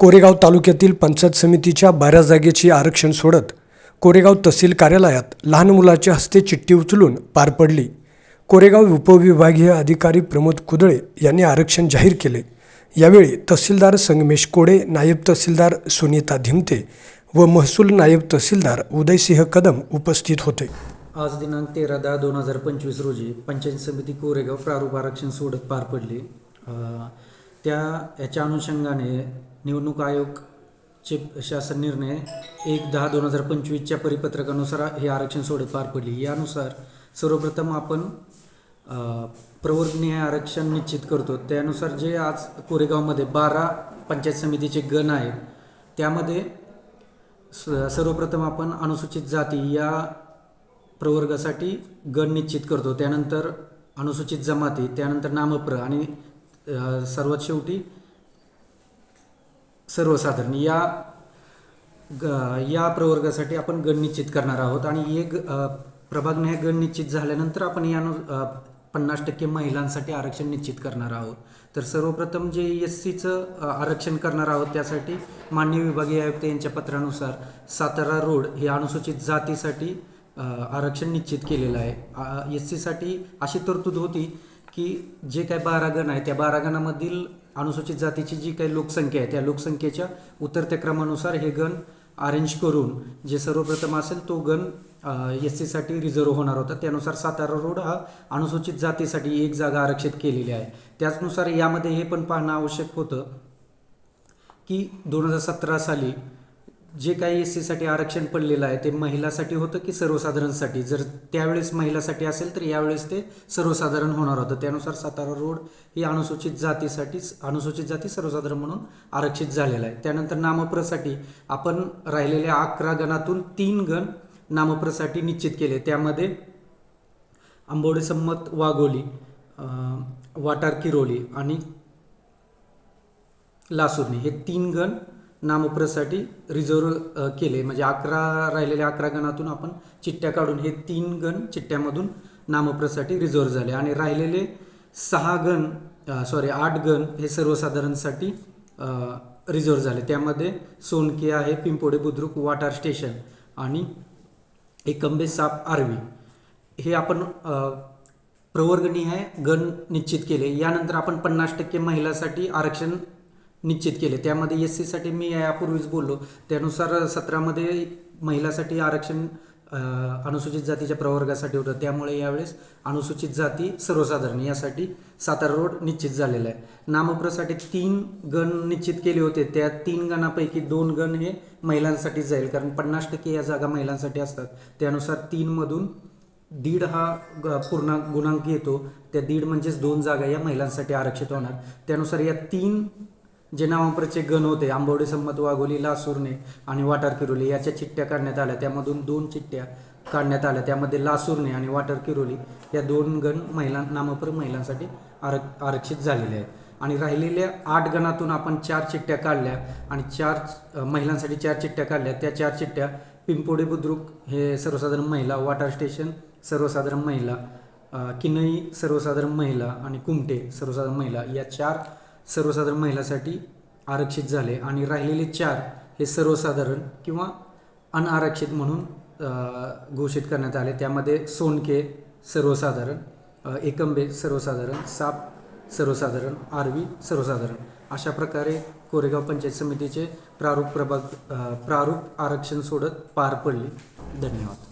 कोरेगाव तालुक्यातील पंचायत समितीच्या बारा जागेची आरक्षण सोडत कोरेगाव तहसील कार्यालयात लहान मुलाच्या हस्ते चिठ्ठी उचलून पार पडली. कोरेगाव उपविभागीय अधिकारी प्रमोद कुदळे यांनी आरक्षण जाहीर केले. यावेळी तहसीलदार संगमेश कोडे नायब तहसीलदार सुनीता धिमते व महसूल नायब तहसीलदार उदयसिंह कदम उपस्थित होते. आज दिनांक तेरा दहा दोन हजार पंचवीस रोजी पंचायत समिती कोरेगाव प्रारूप आरक्षण सोडत पार पडली. त्या याच्या अनुषंगाने निवडणूक आयोगचे शासन निर्णय एक दहा दोन हजार पंचवीसच्या परिपत्रकानुसार हे आरक्षण सोडत पार पडली. यानुसार सर्वप्रथम आपण अ, प्रवर्गनिहाय आरक्षण निश्चित करतो. त्यानुसार जे आज कोरेगावमध्ये बारा पंचायत समितीचे गण आहेत त्यामध्ये स- सर्वप्रथम आपण अनुसूचित जाती या प्रवर्गासाठी गण निश्चित करतो. त्यानंतर अनुसूचित जमाती त्यानंतर नामप्र आणि सर्वात शेवटी सर्वसाधारण. या ग- या प्रवर्गासाठी आपण गण निश्चित करणार आहोत आणि एक अ, प्रभागनिहाय गण निश्चित झाल्यानंतर आपण यानु पन्नास टक्के महिलांसाठी आरक्षण निश्चित करणार आहोत. तर सर्वप्रथम जे एस सीचं आरक्षण करणार आहोत त्यासाठी मान्य विभागीय आयुक्त यांच्या पत्रानुसार सातारा रोड हे अनुसूचित जातीसाठी आरक्षण निश्चित केलेलं आहे. एस सीसाठी अशी तरतूद होती की जे काही बारा गण आहे त्या बारा गणामधील अनुसूचित जातीची जी काही लोकसंख्या आहे त्या लोकसंख्येच्या उतरत्या क्रमानुसार हे गण अरेंज करून जे सर्वप्रथम असेल तो गण एस सीसाठी रिझर्व होणार होता. त्यानुसार सातारा रोड हा अनुसूचित जातीसाठी एक जागा आरक्षित केलेली आहे. त्याचनुसार यामध्ये हे पण पाहणं आवश्यक होतं की दोन हजार सतरा साली जे काही एस सीसाठी आरक्षण पडलेलं आहे ते महिलासाठी होतं की सर्वसाधारणसाठी? जर त्यावेळेस महिलासाठी असेल तर यावेळेस ते सर्वसाधारण होणार होतं. त्यानुसार सातारा रोड ही अनुसूचित जातीसाठी अनुसूचित जाती सर्वसाधारण म्हणून आरक्षित झालेला आहे. त्यानंतर नामप्रसाठी आपण राहिलेल्या अकरा गणातून तीन गण नामप्रसाठी निश्चित केले. त्यामध्ये आंबोडे संमत वाघोली वाटार किरोली आणि लासुर्णी हे तीन गण नामप्रसाठी रिझर्व केले. म्हणजे अकरा राहिलेल्या अकरा गणातून आपण चिठ्ठ्या काढून हे तीन गण चिठ्ठ्यामधून नामप्रसाठी रिझर्व झाले. आणि राहिलेले सहा गण सॉरी आठ गण हे सर्वसाधारणसाठी रिझर्व झाले. त्यामध्ये सोनके आहे पिंपोडे बुद्रुक वाटार स्टेशन आणि एकंबे साप आर्वी. हे आपण प्रवर्गणी आहे गण निश्चित केले. यानंतर आपण पन्नास टक्के महिलासाठी आरक्षण निश्चित केले. त्यामध्ये एस सीसाठी मी यापूर्वीच बोललो. त्यानुसार सतरामध्ये महिलासाठी आरक्षण अनुसूचित जातीच्या प्रवर्गासाठी होतं. त्यामुळे यावेळेस अनुसूचित जाती सर्वसाधारण यासाठी सातारा रोड निश्चित झालेला आहे. नामप्रसाठी तीन गण निश्चित केले होते. त्या तीन गणापैकी दोन गण हे महिलांसाठी जाईल. कारण पन्नास टक्के या जागा महिलांसाठी असतात. त्यानुसार तीनमधून दीड हा ग- पूर्णांक गुणांक येतो. त्या दीड म्हणजेच दोन जागा या महिलांसाठी आरक्षित होणार. त्यानुसार या तीन जे नावाप्रचे गण होते आंबवडे संमत वाघोली लासूरने आणि वाटार किरोली याच्या चिठ्ठ्या काढण्यात आल्या. त्यामधून दोन चिठ्ठ्या काढण्यात आल्या. त्यामध्ये लासूरने आणि वाटार किरोली या दोन गण महिला नामपर महिलांसाठी आरक आरक्षित झालेले आहेत. आणि राहिलेल्या आठ गणातून आपण चार चिठ्ठ्या काढल्या आणि चार महिलांसाठी चार चिठ्ठ्या काढल्या. त्या चार चिठ्ठ्या पिंपोडे बुद्रुक हे सर्वसाधारण महिला वाटार स्टेशन सर्वसाधारण महिला किनई सर्वसाधारण महिला आणि कुमटे सर्वसाधारण महिला या चार सर्वसाधारण महिलासाठी आरक्षित झाले आणि राहिलेले चार हे सर्वसाधारण किंवा अनआरक्षित म्हणून घोषित करण्यात आले. त्यामध्ये सोनके सर्वसाधारण एकंबे सर्वसाधारण साप सर्वसाधारण आरवी सर्वसाधारण. अशा प्रकारे कोरेगाव पंचायत समितीचे प्रारूप प्रभाग प्रारूप आरक्षण सोडत पार पडले. धन्यवाद.